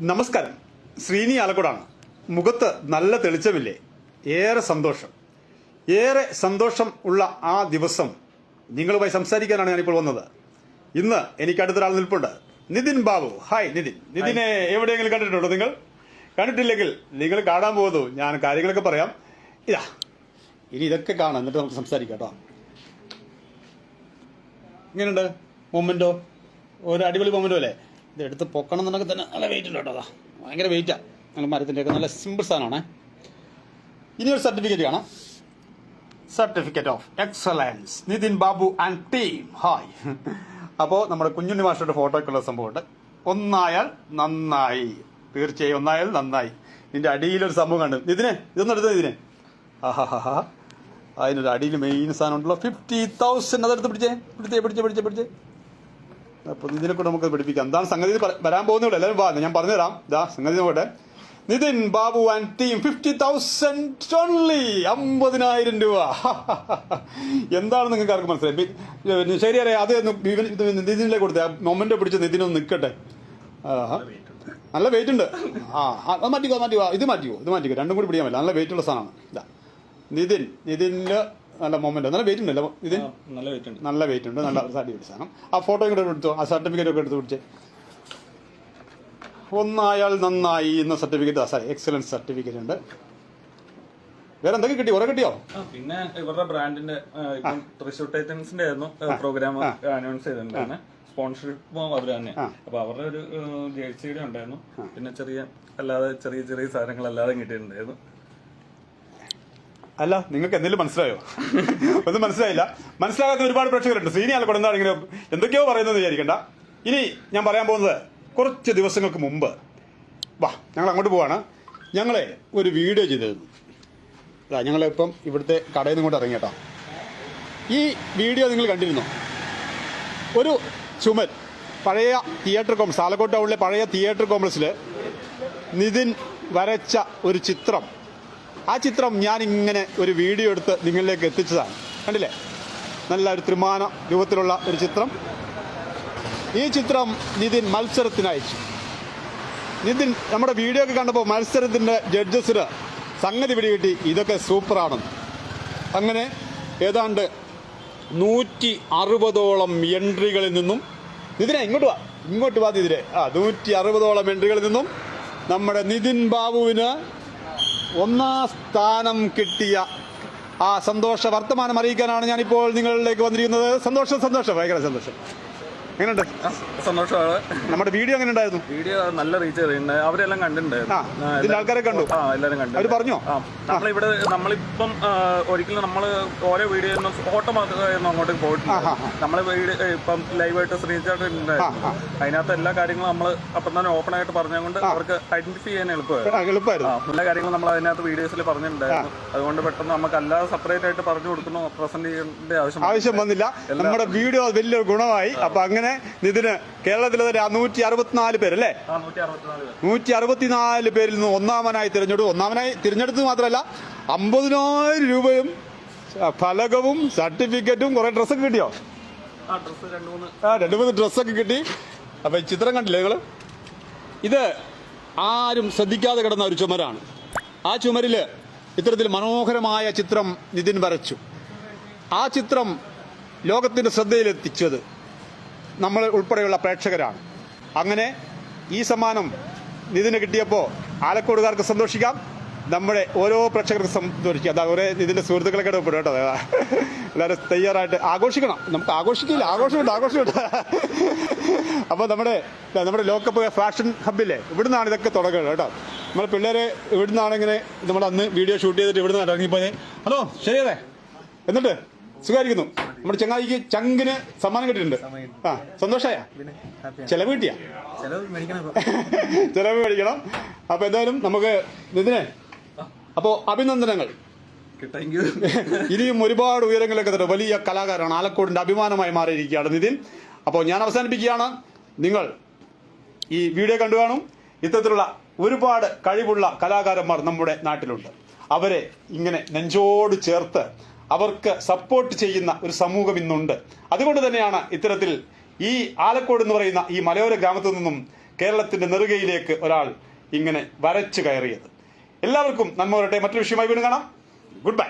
നമസ്കാരം. ശ്രീനി ആലക്കോടാണ്. മുഖത്ത് നല്ല തെളിച്ചമില്ലേ? ഏറെ സന്തോഷം. ഏറെ സന്തോഷം ഉള്ള ആ ദിവസം നിങ്ങളുമായി സംസാരിക്കാനാണ് ഞാനിപ്പോൾ വന്നത്. ഇന്ന് എനിക്ക് അടുത്തൊരാൾ നിൽപ്പുണ്ട്. നിതിൻ ബാബു. ഹായ് നിതിൻ. നിതിനെ എവിടെയെങ്കിലും കണ്ടിട്ടുണ്ടോ നിങ്ങൾ? കണ്ടിട്ടില്ലെങ്കിൽ നിങ്ങൾ കാണാൻ പോകുന്നു. ഞാൻ കാര്യങ്ങളൊക്കെ പറയാം. ഇതാ. ഇനി ഇതൊക്കെ കാണാം. എന്നിട്ട് നമുക്ക് സംസാരിക്കാം കേട്ടോ. ഇങ്ങനെയുണ്ട് മൊമെന്റോ? ഒരു അടിപൊളി മൊമെന്റോ അല്ലേ? ഇത് എടുത്ത് പൊക്കണം എന്നുണ്ടെങ്കിൽ തന്നെ നല്ല വെയിറ്റ് ഉണ്ട് കേട്ടോ അതാ. ഭയങ്കര വെയിറ്റാണ് നല്ല മരത്തിന്റെ ഒക്കെ നല്ല സിമ്പിൾ സാധനമാണേ. ഇനി ഒരു സർട്ടിഫിക്കറ്റ് കാണാം. Certificate of excellence Nithin Babu and team hi അപ്പോൾ നമ്മുടെ കുഞ്ഞുണ്ണി മാസ്റ്ററുടെ ഫോട്ടോയ്ക്കുള്ള സംഭവമുണ്ട്. ഒന്നായാൽ നന്നായി. തീർച്ചയായും ഒന്നായാൽ നന്നായി. ഇതിന്റെ അടിയിലൊരു സംഭവം കണ്ടു. ഇതിനെ ഇതൊന്നും എടുത്തത് ഇതിനെ ആഹാഹാ അതിനൊരു അടിയിൽ മെയിൻ സാധനം ഉണ്ടല്ലോ. ഫിഫ്റ്റി തൗസൻഡ് അതെടുത്ത് പിടിച്ചേ. പിടിച്ചേ പിടിച്ചേ പിടിച്ചേ പിടിച്ചേ. അപ്പോൾ ഇതിനെ കൂടെ നമുക്ക് പഠിപ്പിക്കാം. എന്താണ് സംഗതി? വരാൻ പോകുന്നുള്ളൂ എല്ലാവരും വാ ഞാൻ പറഞ്ഞുതരാം. ഇതാ സംഗതി നോക്കട്ടെ Nithin Babu and team fifty thousand only അമ്പതിനായിരം രൂപ. എന്താണ് നിങ്ങൾക്ക് ആർക്ക് മനസ്സിലായി? ശരി അറിയാം. അത് നിതിനിലേക്ക് കൊടുത്തേ. മൊമെന്റ് പിടിച്ച് നിതിനൊന്ന് നിൽക്കട്ടെ നല്ല വെയിറ്റ് ഉണ്ട്. ആ അത് മാറ്റിക്കോ മാറ്റിക്കോ. ഇത് മാറ്റിക്കോ ഇത് മാറ്റിക്കോ. രണ്ടും കൂടി പിടിക്കാൻ പറ്റില്ല. നല്ല വെയിറ്റ് ഉള്ള സാധനമാണ്. ഇതാ നിതിൻ നിതിനിൽ നല്ല മൊമെന്റ് നല്ല വെയിറ്റ് ഉണ്ടല്ലോ? ഇത്? നല്ല വെയിറ്റ് ഉണ്ട്. നല്ല വെയിറ്റ് ഉണ്ട്. നല്ല അടിപൊളി സാധനം. ആ ഫോട്ടോ കൂടെ എടുത്തോ? ആ സർട്ടിഫിക്കറ്റ് ഒക്കെ എടുത്ത് പിടിച്ചേ. ഒന്നായാൽ നന്നായി എന്ന സർട്ടിഫിക്കറ്റ് സാറി എക്സലൻസ് സർട്ടിഫിക്കറ്റ് ഉണ്ട്. വേറെ എന്തൊക്കെ കിട്ടി? കുറെ കിട്ടിയോ? പിന്നെ ഇവരുടെ ബ്രാൻഡിന്റെ തൃശൂർ ടൈറ്റൻസിന്റെ ആയിരുന്നു പ്രോഗ്രാം അനൗൺസ് ചെയ്തിട്ടുണ്ടായിരുന്നു. സ്പോൺസർഷിപ്പും അവർ തന്നെ. അപ്പൊ അവരുടെ ഒരു ജേഴ്സിയുടെ ഉണ്ടായിരുന്നു. പിന്നെ ചെറിയ അല്ലാതെ ചെറിയ ചെറിയ സാധനങ്ങൾ അല്ലാതെ കിട്ടിയിട്ടുണ്ടായിരുന്നു. അല്ല നിങ്ങൾക്ക് എന്തെങ്കിലും മനസ്സിലായോ? ഒന്നും മനസ്സിലായില്ല. മനസ്സിലാകാത്ത ഒരുപാട് പ്രേക്ഷകരുണ്ട്. ശ്രീനി ആലക്കോട് എന്താണ് ഇങ്ങനെ എന്തൊക്കെയോ പറയുന്നത് വിചാരിക്കണ്ട. ഇനി ഞാൻ പറയാൻ പോകുന്നത് കുറച്ച് ദിവസങ്ങൾക്ക് മുമ്പ്. വാ ഞങ്ങൾ അങ്ങോട്ട് പോവാണ്. ഞങ്ങളെ ഒരു വീഡിയോ ചെയ്തിരുന്നു. അതാ ഞങ്ങളിപ്പം ഇവിടുത്തെ കടയിൽ നിന്ന് കൊണ്ട് ഇറങ്ങിയട്ടോ. ഈ വീഡിയോ നിങ്ങൾ കണ്ടിരുന്നോ? ഒരു ചുമൽ പഴയ തിയേറ്റർ കോംപ്ലക്സ് ആലക്കോട് ടൗണിലെ പഴയ തിയേറ്റർ കോംപ്ലക്സിൽ നിതിൻ വരച്ച ഒരു ചിത്രം. ആ ചിത്രം ഞാൻ ഇങ്ങനെ ഒരു വീഡിയോ എടുത്ത് നിങ്ങളിലേക്ക് എത്തിച്ചതാണ്. കണ്ടില്ലേ? നല്ല ഒരു ത്രിമാന രൂപത്തിലുള്ള ഒരു ചിത്രം. ഈ ചിത്രം നിതിൻ മത്സരത്തിന് അയച്ചു. നിതിൻ നമ്മുടെ വീഡിയോ ഒക്കെ കണ്ടപ്പോൾ മത്സരത്തിന്റെ ജഡ്ജസിന് സംഗതി പിടികിട്ടി ഇതൊക്കെ സൂപ്പറാണെന്ന്. അങ്ങനെ ഏതാണ്ട് നൂറ്റി അറുപതോളം എൻട്രികളിൽ നിന്നും നിതിനെ ഇങ്ങോട്ട് വാ ഇങ്ങോട്ട് വാ നിതിരെ ആ നൂറ്റി അറുപതോളം എൻട്രികളിൽ നിന്നും നമ്മുടെ നിതിൻ ബാബുവിന് ഒന്നാം സ്ഥാനം കിട്ടിയ ആ സന്തോഷ വർത്തമാനം അറിയിക്കാനാണ് ഞാനിപ്പോൾ നിങ്ങളിലേക്ക് വന്നിരിക്കുന്നത്. സന്തോഷം സന്തോഷം. ഭയങ്കര സന്തോഷം. എങ്ങനെയുണ്ട്? സന്തോഷമാണ്. നമ്മുടെ വീഡിയോ എങ്ങനെ ഉണ്ടായിരുന്നു വീഡിയോ നല്ല റീച്ച് ചെയ്തിട്ടുണ്ട് അവരെല്ലാം കണ്ടിട്ടുണ്ടായിരുന്നു. എല്ലാവരും- ആൾക്കാരെ കണ്ടു? ആ എല്ലാരും കണ്ടു അവർ പറഞ്ഞോ? നമ്മളിവിടെ നമ്മളിപ്പം ഒരിക്കലും നമ്മൾ ഓരോ വീഡിയോ ഫോട്ടോ മാത്രമായിരുന്നു അങ്ങോട്ട് പോയിട്ടുണ്ട് നമ്മളെ വീഡിയോ ഇപ്പം ലൈവായിട്ട് ആ. അതിനകത്ത് എല്ലാ കാര്യങ്ങളും നമ്മൾ അപ്പം തന്നെ ഓപ്പൺ ആയിട്ട് പറഞ്ഞുകൊണ്ട് അവർക്ക് ഐഡന്റിഫൈ ചെയ്യാൻ എളുപ്പമായിരുന്നു. എല്ലാ കാര്യങ്ങളും നമ്മൾ അതിനകത്ത് വീഡിയോസിൽ പറഞ്ഞിട്ടുണ്ടായിരുന്നു. അതുകൊണ്ട് പെട്ടെന്ന് നമുക്ക് അല്ലാതെ സെപ്പറേറ്റ് ആയിട്ട് പറഞ്ഞു കൊടുക്കുന്നു പ്രസന്റ് ചെയ്യേണ്ട ആവശ്യം ആവശ്യം വന്നില്ല. നമ്മുടെ വീഡിയോ വലിയൊരു ഗുണമായി. അപ്പൊ അങ്ങനെ ഇതിന് കേരളത്തിലെ തന്നെ നൂറ്റി അറുപത്തിനാല് പേരല്ലേ അല്ലേ? നൂറ്റി അറുപത്തിനാല് പേര്. പേരിൽ നിന്ന് ഒന്നാമനായി തിരഞ്ഞെടുത്തു. ഒന്നാമനായി തിരഞ്ഞെടുത്തത് മാത്രമല്ല അമ്പതിനായിരം രൂപയും ഫലകവും സർട്ടിഫിക്കറ്റും കുറെ ഡ്രസ്സൊക്കെ കിട്ടിയോ? ആ രണ്ട് മൂന്ന്. ഡ്രസ്സൊക്കെ കിട്ടി. അപ്പൊ ചിത്രം കണ്ടില്ലേ നിങ്ങൾ? ഇത് ആരും ശ്രദ്ധിക്കാതെ കിടന്ന ഒരു ചുമരാണ്. ആ ചുമരിൽ ഇത്തരത്തിൽ മനോഹരമായ ചിത്രം നിതിൻ വരച്ചു. ആ ചിത്രം ലോകത്തിന്റെ ശ്രദ്ധയിലെത്തിച്ചത് നമ്മൾ ഉൾപ്പെടെയുള്ള പ്രേക്ഷകരാണ്. അങ്ങനെ ഈ സമ്മാനം നിതിന് കിട്ടിയപ്പോൾ ആലക്കോടുകാർക്ക് സന്തോഷിക്കാം. നമ്മുടെ ഓരോ പ്രേക്ഷകർക്ക് സന്തോഷിക്കാം. അതാ ഒരേ ഇതിന്റെ സുഹൃത്തുക്കളൊക്കെ ഇടപെടും കേട്ടോ. എല്ലാവരും തയ്യാറായിട്ട് ആഘോഷിക്കണം. നമുക്ക് ആഘോഷിക്കില്ല. ആഘോഷമുണ്ട് ആഘോഷമുണ്ട്. അപ്പോൾ നമ്മുടെ നമ്മുടെ ലോക്കപ്പ് ഫാഷൻ ഹബില്ലേ ഇവിടുന്നാണ് ഇതൊക്കെ തുടങ്ങുന്നത് കേട്ടോ. നമ്മൾ പിള്ളേരെ ഇവിടുന്നാണ് ഇങ്ങനെ നമ്മൾ അന്ന് വീഡിയോ ഷൂട്ട് ചെയ്തിട്ട് ഇവിടുന്ന് ഇറങ്ങിപ്പോയത് ഹലോ ശരിയതേ എന്നിട്ട് സുഖമായിരിക്കുന്നു. നമ്മുടെ ചങ്ങായിക്ക് ചങ്കിന് സമ്മാനം കിട്ടിയിട്ടുണ്ട്. ആ സന്തോഷമായ ചെലവ് കിട്ടിയ? ചെലവ് മേടിക്കണം അപ്പൊ എന്തായാലും നമുക്ക് ഇതിനെ അപ്പോ അഭിനന്ദനങ്ങൾ. ഇനിയും ഒരുപാട് ഉയരങ്ങളിലൊക്കെ തരും. വലിയ കലാകാരനാണ് ആലക്കോടിന്റെ അഭിമാനമായി മാറിയിരിക്കുകയാണ് നിതിൻ. അപ്പോൾ ഞാൻ അവസാനിപ്പിക്കുകയാണ്. നിങ്ങൾ ഈ വീഡിയോ കണ്ടു കാണും. ഇത്തരത്തിലുള്ള ഒരുപാട് കഴിവുള്ള കലാകാരന്മാർ നമ്മുടെ നാട്ടിലുണ്ട്. അവരെ ഇങ്ങനെ നെഞ്ചോട് ചേർത്ത് അവർക്ക് സപ്പോർട്ട് ചെയ്യുന്ന ഒരു സമൂഹം ഇന്നുണ്ട്. അതുകൊണ്ട് തന്നെയാണ് ഇത്തരത്തിൽ ഈ ആലക്കോട് എന്ന് പറയുന്ന ഈ മലയോര ഗ്രാമത്തിൽ നിന്നും കേരളത്തിന്റെ നെറുകയിലേക്ക് ഒരാൾ ഇങ്ങനെ വരച്ചു കയറിയത്. എല്ലാവർക്കും നന്മ വരട്ടെ. മറ്റൊരു വിഷയമായി വീണ്ടും കാണാം. Good bye